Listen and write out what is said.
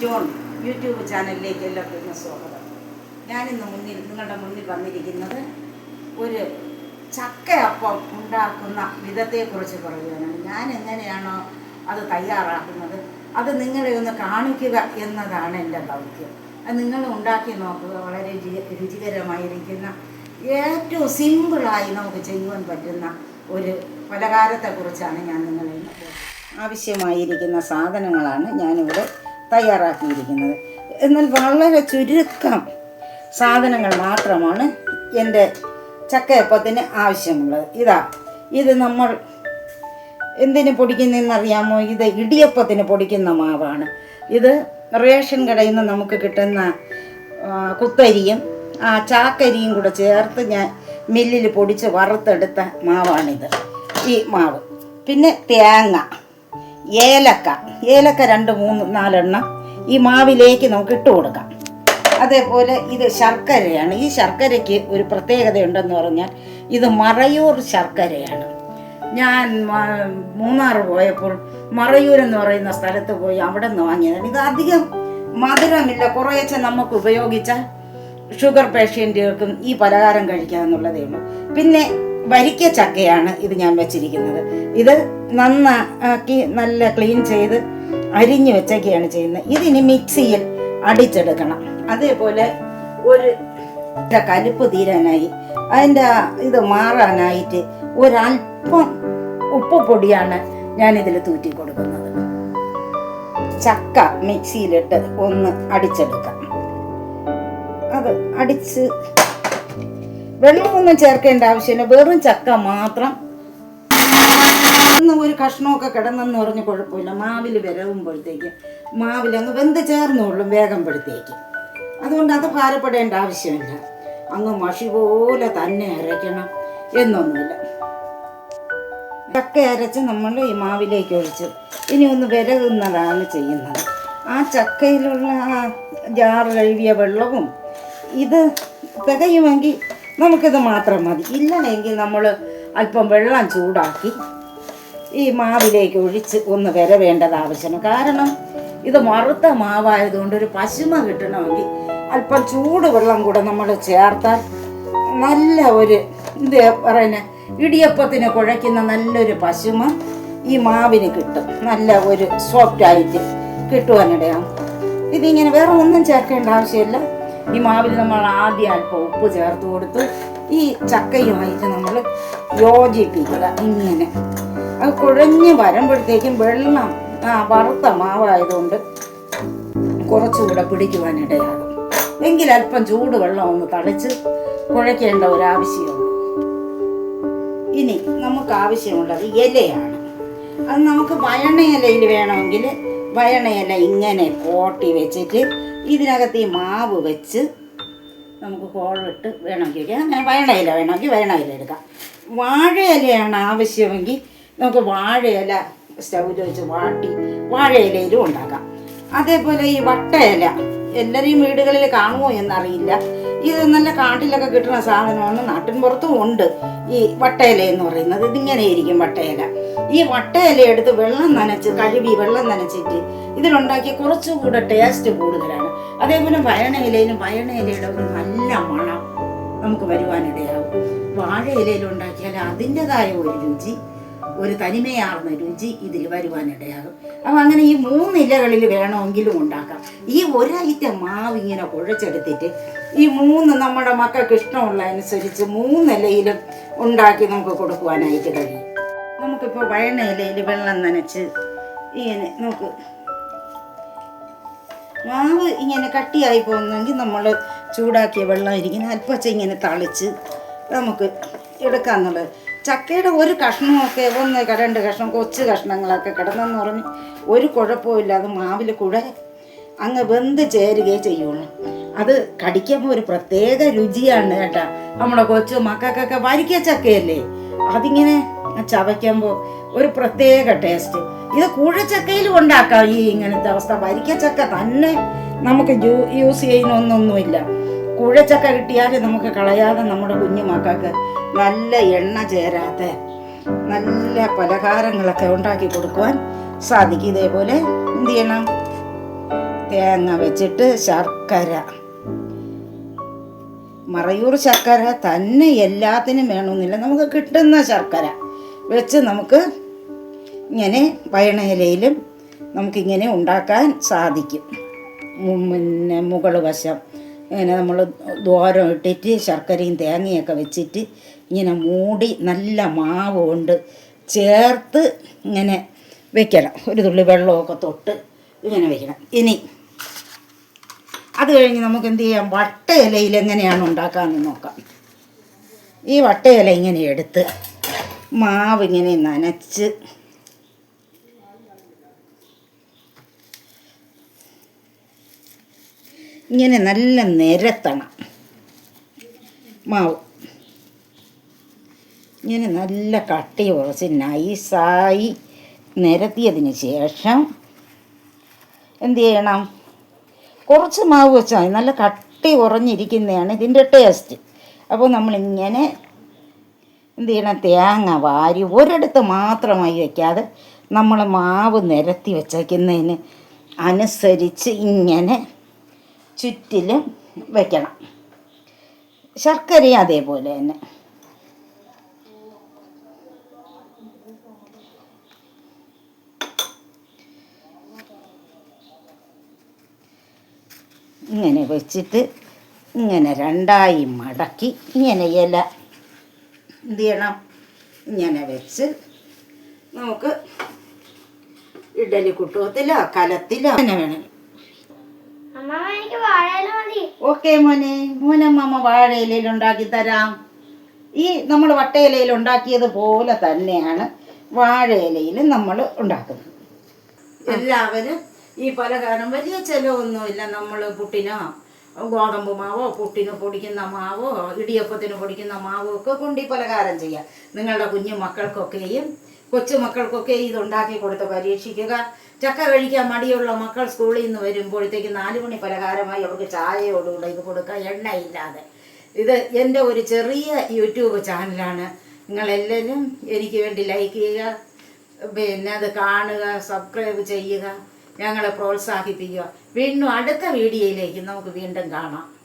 John YouTube ചാനലിലേക്ക് എല്ലാവർക്കും സ്വാഗതം. ഞാനിന്ന് മുന്നിൽ നിങ്ങളുടെ മുന്നിൽ വന്നിരിക്കുന്നത് ഒരു ചക്കയപ്പം ഉണ്ടാക്കുന്ന വിധത്തെക്കുറിച്ച് പറയുവാനാണ്. ഞാൻ എങ്ങനെയാണോ അത് തയ്യാറാക്കുന്നത് അത് നിങ്ങളെ ഒന്ന് കാണിക്കുക എന്നതാണ് എന്റെ ദൗത്യം. അത് നിങ്ങൾ ഉണ്ടാക്കി നോക്കുക വളരെ രുചി- രുചികരമായിരിക്കുന്ന ഏറ്റവും സിമ്പിളായി നമുക്ക് ചെയ്യുവാൻ പറ്റുന്ന ഒരു പലഹാരത്തെക്കുറിച്ചാണ് ഞാൻ നിങ്ങളെ ആവശ്യമായിരിക്കുന്ന സാധനങ്ങളാണ് ഞാനിവിടെ തയ്യാറാക്കിയിരിക്കുന്നത്. എന്നാൽ വളരെ ചുരുക്കം സാധനങ്ങൾ മാത്രമാണ് എന്റെ ചക്കയപ്പത്തിന് ആവശ്യമുള്ളത്. ഇതാ ഇത് നമ്മൾ എന്തിന് പൊടിക്കുന്നതെന്നറിയാമോ? ഇത് ഇടിയപ്പത്തിന് പൊടിക്കുന്ന മാവാണ്. ഇത് റേഷൻ കടയിൽ നിന്ന് നമുക്ക് കിട്ടുന്ന കുത്തരിയും ആ ചാക്കരിയും കൂടെ ചേർത്ത് ഞാൻ മില്ലിൽ പൊടിച്ച് വറുത്തെടുത്ത മാവാണിത്. ഈ മാവ്. പിന്നെ തേങ്ങ. ഏലക്ക. ഏലക്ക രണ്ട് മൂന്ന് നാലെണ്ണം ഈ മാവിലേക്ക് നമുക്ക് ഇട്ട് കൊടുക്കാം. അതേപോലെ ഇത് ശർക്കരയാണ്. ഈ ശർക്കരയ്ക്ക് ഒരു പ്രത്യേകത പ്രത്യേകതയുണ്ടെന്ന് പറഞ്ഞാൽ ഇത് മറയൂർ ശർക്കരയാണ്. ഞാൻ മൂന്നാർ പോയപ്പോൾ മറയൂർ എന്ന് പറയുന്ന സ്ഥലത്ത് പോയി അവിടെ നിന്ന് വാങ്ങിയതാണ്. ഇത് അധികം മധുരമില്ല. കുറേശ്ശെ നമുക്ക് ഉപയോഗിച്ചാൽ ഷുഗർ പേഷ്യന്റുകൾക്കും ഈ പലഹാരം കഴിക്കാമെന്നുള്ളതേ ഉള്ളൂ. പിന്നെ വരിക്ക ചക്കയാണ് ഇത് ഞാൻ വെച്ചിരിക്കുന്നത്. ഇത് നന്നാക്കി നല്ല ക്ലീൻ ചെയ്ത് അരിഞ്ഞു വെച്ചൊക്കെയാണ് ചെയ്യുന്നത്. ഇതിനി മിക്സിയിൽ അടിച്ചെടുക്കണം. അതേപോലെ ഒരു കലുപ്പ് തീരാനായി അതിന്റെ ഇത് മാറാനായിട്ട് ഒരല്പം ഉപ്പ് പൊടിയാണ് ഞാൻ ഇതിൽ തൂറ്റി കൊടുക്കുന്നത്. ചക്ക മിക്സിയിലിട്ട് ഒന്ന് അടിച്ചെടുക്കാം. അത് അടിച്ച് വെള്ളമൊന്നും ചേർക്കേണ്ട ആവശ്യമില്ല. വെറും ചക്ക മാത്രം. ഒരു കഷ്ണമൊക്കെ കിടന്നെന്ന് പറഞ്ഞ് കുഴപ്പമില്ല. മാവിൽ വിരവുമ്പോഴത്തേക്ക് മാവിൽ അങ്ങ് വെന്ത് ചേർന്നോളും വേഗമ്പോഴത്തേക്ക് അതുകൊണ്ട് അത് ഭാരപ്പെടേണ്ട ആവശ്യമില്ല. അങ്ങ് മഷി പോലെ തന്നെ അരയ്ക്കണം എന്നൊന്നുമില്ല. ചക്ക അരച്ച് നമ്മൾ ഈ മാവിലേക്ക് ഒഴിച്ച്. ഇനി ഒന്ന് വിരകുന്നതാണ് ചെയ്യുന്നത്. ആ ചക്കയിലുള്ള ജാറ് കഴുകിയ വെള്ളവും ഇത് തികയുമെങ്കിൽ നമുക്കിത് മാത്രം മതി. ഇല്ലെങ്കിൽ നമ്മൾ അല്പം വെള്ളം ചൂടാക്കി ഈ മാവിലേക്ക് ഒഴിച്ച് ഒന്ന് വര വേണ്ടത് ആവശ്യമാണ്. കാരണം ഇത് മറുത്ത മാവായതുകൊണ്ട് ഒരു പശുമ കിട്ടണമെങ്കിൽ അല്പം ചൂട് വെള്ളം കൂടെ നമ്മൾ ചേർത്താൽ നല്ല ഒരു ഇത് പറയുന്ന ഇടിയപ്പത്തിന് കുഴയ്ക്കുന്ന നല്ലൊരു പശുമ ഈ മാവിന് കിട്ടും. നല്ല ഒരു സോഫ്റ്റ് ആയിട്ട് കിട്ടുവാനിടയാണ് ഇതിങ്ങനെ വേറെ ഒന്നും ചേർക്കേണ്ട ആവശ്യമില്ല. ഈ മാവിൽ നമ്മൾ ആദ്യം അല്പം ഉപ്പ് ചേർത്ത് കൊടുത്ത്. ഈ ചക്കയുമായിട്ട് നമ്മൾ യോജിപ്പിക്കുക. ഇങ്ങനെ. അത് കുഴഞ്ഞ് വരുമ്പോഴത്തേക്കും വെള്ളം ആ വറുത്ത മാവായതുകൊണ്ട് കുറച്ചുകൂടെ പിടിക്കുവാനിടയാകും. എങ്കിൽ അല്പം ചൂടുവെള്ളം ഒന്ന് തളിച്ച് കുഴയ്ക്കേണ്ട ഒരാവശ്യമുണ്ട്. ഇനി നമുക്ക് ആവശ്യമുള്ളത് ഇലയാണ്. അത് നമുക്ക് വയണ ഇലയിൽ വേണമെങ്കിൽ വയണയില ഇങ്ങനെ കോട്ടി വെച്ചിട്ട് ഇതിനകത്ത് ഈ മാവ് വെച്ച് നമുക്ക് ഹോളിട്ട് വേണമെങ്കിൽ അങ്ങനെ വയണയില വേണമെങ്കിൽ വയണയില എടുക്കാം. വാഴയിലയാണ് ആവശ്യമെങ്കിൽ നമുക്ക് വാഴയില സ്റ്റൗവിൽ വെച്ച് വാട്ടി വാഴയിലയിലും ഉണ്ടാക്കാം. അതേപോലെ ഈ വട്ടയില എല്ലാവരെയും വീടുകളിൽ കാണുമോ എന്നറിയില്ല. ഇത് നല്ല കാട്ടിലൊക്കെ കിട്ടുന്ന സാധനമാണ്. നാട്ടിൻ പുറത്തും ഉണ്ട്. ഈ വട്ടയില എന്ന് പറയുന്നത്. ഇതിങ്ങനെ ഇരിക്കും വട്ടയില. ഈ വട്ടയില എടുത്ത് വെള്ളം നനച്ച് കഴുകി വെള്ളം നനച്ചിട്ട് ഇതിലുണ്ടാക്കിയ കുറച്ചുകൂടെ ടേസ്റ്റ് കൂടുതലാണ്. അതേപോലെ വയണയിലയിലും വയണയിലയുടെ ഒരു നല്ല മണം നമുക്ക് വരുവാനിടയാവും വാഴയിലയിൽ ഉണ്ടാക്കിയാൽ അതിന്റെതായ ഒരു രുചി ഒരു തനിമയാർന്ന രുചി ഇതിൽ വരുവാനിടയാകും. അപ്പം അങ്ങനെ ഈ മൂന്ന് ഇലകളിൽ വേണമെങ്കിലും ഉണ്ടാക്കാം. ഈ ഒരൈറ്റം മാവ് ഇങ്ങനെ കുഴച്ചെടുത്തിട്ട് ഈ മൂന്ന് നമ്മുടെ മക്കൾക്ക് ഇഷ്ടമുള്ള അനുസരിച്ച് മൂന്ന് ഇലയിലും ഉണ്ടാക്കി നമുക്ക് കൊടുക്കുവാനായിട്ട് കഴിയും. നമുക്കിപ്പോൾ വയണ ഇലയിൽ വെള്ളം നനച്ച് ഇങ്ങനെ നമുക്ക് മാവ് ഇങ്ങനെ കട്ടിയായി പോകുന്നെങ്കിൽ നമ്മൾ ചൂടാക്കിയ വെള്ളം ഇരിക്കുന്ന അല്പച്ച ഇങ്ങനെ തളിച്ച് നമുക്ക് എടുക്കാന്നുള്ളത്. ചക്കയുടെ ഒരു കഷ്ണമൊക്കെ ഒന്ന് രണ്ട് കഷ്ണം കൊച്ചു കഷ്ണങ്ങളൊക്കെ കിടന്നെന്ന് പറഞ്ഞ് ഒരു കുഴപ്പമില്ല അത് മാവിൽ കൂടെ അങ്ങ് വെന്ത് ചേരുകയേ ചെയ്യുള്ളൂ. അത് കടിക്കുമ്പോൾ ഒരു പ്രത്യേക രുചിയാണ് കേട്ടാ. നമ്മുടെ കൊച്ചു മക്കൾക്കൊക്കെ വരിക്ക ചക്കയല്ലേ? അതിങ്ങനെ ചവയ്ക്കുമ്പോൾ ഒരു പ്രത്യേക ടേസ്റ്റ് ഇത് കൂഴച്ചക്കയിലും ഉണ്ടാക്കാം. ഈ ഇങ്ങനത്തെ അവസ്ഥ. വരിക്കച്ചക്ക തന്നെ നമുക്ക് യൂസ് ചെയ്യുന്നൊന്നൊന്നുമില്ല. കുഴച്ചക്ക കിട്ടിയാൽ നമുക്ക് കളയാതെ നമ്മുടെ കുഞ്ഞു മക്കൾക്ക് നല്ല എണ്ണ ചേരാത്ത നല്ല പലഹാരങ്ങളൊക്കെ ഉണ്ടാക്കി കൊടുക്കുവാൻ സാധിക്കും. ഇതേപോലെ എന്ത് ചെയ്യണം? തേങ്ങ വെച്ചിട്ട് ശർക്കര. മറയൂർ ശർക്കര തന്നെ എല്ലാത്തിനും വേണമെന്നില്ല. നമുക്ക് കിട്ടുന്ന ശർക്കര വെച്ച് നമുക്ക് ഇങ്ങനെ പയണയിലയിലും നമുക്കിങ്ങനെ ഉണ്ടാക്കാൻ സാധിക്കും. പിന്നെ മുകൾ വശം ഇങ്ങനെ നമ്മൾ ദ്വാരം ഇട്ടിട്ട് ശർക്കരയും തേങ്ങയൊക്കെ വെച്ചിട്ട് ഇങ്ങനെ മൂടി നല്ല മാവ് കൊണ്ട് ചേർത്ത് ഇങ്ങനെ വെക്കണം. ഒരു തുള്ളി വെള്ളമൊക്കെ തൊട്ട് ഇങ്ങനെ വെക്കണം. ഇനി അത് കഴിഞ്ഞ് നമുക്ക് എന്ത് ചെയ്യാം വട്ട ഇലയിൽ എങ്ങനെയാണ് ഉണ്ടാക്കാമെന്ന് നോക്കാം. ഈ വട്ട ഇല ഇങ്ങനെ എടുത്ത് മാവ് ഇങ്ങനെ നനച്ച് ഇങ്ങനെ നല്ല നിരത്തണം. മാവ്. ഇങ്ങനെ നല്ല കട്ടി കുറച്ച് നൈസായി നിരത്തിയതിന് ശേഷം എന്ത് ചെയ്യണം? കുറച്ച് മാവ് വെച്ചാൽ മതി. നല്ല കട്ടി ഉറഞ്ഞിരിക്കുന്നതാണ് ഇതിന്റെ ടേസ്റ്റ് അപ്പോൾ നമ്മളിങ്ങനെ എന്ത് ചെയ്യണം? തേങ്ങ വാരി ഒരിടത്ത് മാത്രമായി വയ്ക്കാതെ നമ്മൾ മാവ് നിരത്തി വെച്ചേക്കുന്നതിന് അനുസരിച്ച് ഇങ്ങനെ ചുറ്റിലും വയ്ക്കണം ശർക്കരയും അതേപോലെ തന്നെ. ഇങ്ങനെ വെച്ചിട്ട് ഇങ്ങനെ രണ്ടായി മടക്കി ഇങ്ങനെ ഇല എന്ത് ചെയ്യണം? ഇങ്ങനെ വെച്ച് നമുക്ക് ഇഡലി കുട്ടുവത്തിലോ കലത്തിലോ അങ്ങനെ വേണം എനിക്ക് വാഴയില മതി. ഓക്കെ മോനെ. മോനമ്മ വാഴയിലയിൽ ഉണ്ടാക്കി തരാം. ഈ നമ്മൾ വട്ടയിലയിൽ ഉണ്ടാക്കിയത് പോലെ തന്നെയാണ് വാഴയിലയിൽ നമ്മൾ ഉണ്ടാക്കുന്നത്. എല്ലാവരും ഈ പലഹാരം വലിയ ചിലവൊന്നുമില്ല. നമ്മൾ പുട്ടിനോ ഗോതമ്പ് മാവോ പുട്ടിന് പൊടിക്കുന്ന മാവോ ഇടിയപ്പത്തിന് പൊടിക്കുന്ന മാവോ ഒക്കെ കൊണ്ട് ഈ പലഹാരം ചെയ്യാം. നിങ്ങളുടെ കുഞ്ഞു മക്കൾക്കൊക്കെയും കൊച്ചു മക്കൾക്കൊക്കെ ഇതുണ്ടാക്കി കൊടുത്ത് പരീക്ഷിക്കുക. ചക്ക കഴിക്കാൻ മടിയുള്ള മക്കൾ സ്കൂളിൽ നിന്ന് വരുമ്പോഴത്തേക്ക് നാല് മണി പലഹാരമായി അവർക്ക് ചായയോടുകൂടെ ഇത് കൊടുക്കുക. എണ്ണയില്ലാതെ. ഇത് എന്റെ ഒരു ചെറിയ യൂട്യൂബ് ചാനലാണ്. നിങ്ങളെല്ലാവരും എനിക്ക് വേണ്ടി ലൈക്ക് ചെയ്യുക. പിന്നെ അത് കാണുക സബ്സ്ക്രൈബ് ചെയ്യുക. ഞങ്ങളെ പ്രോത്സാഹിപ്പിക്കുക. വീണ്ടും അടുത്ത വീഡിയോയിലേക്ക് നമുക്ക് വീണ്ടും കാണാം.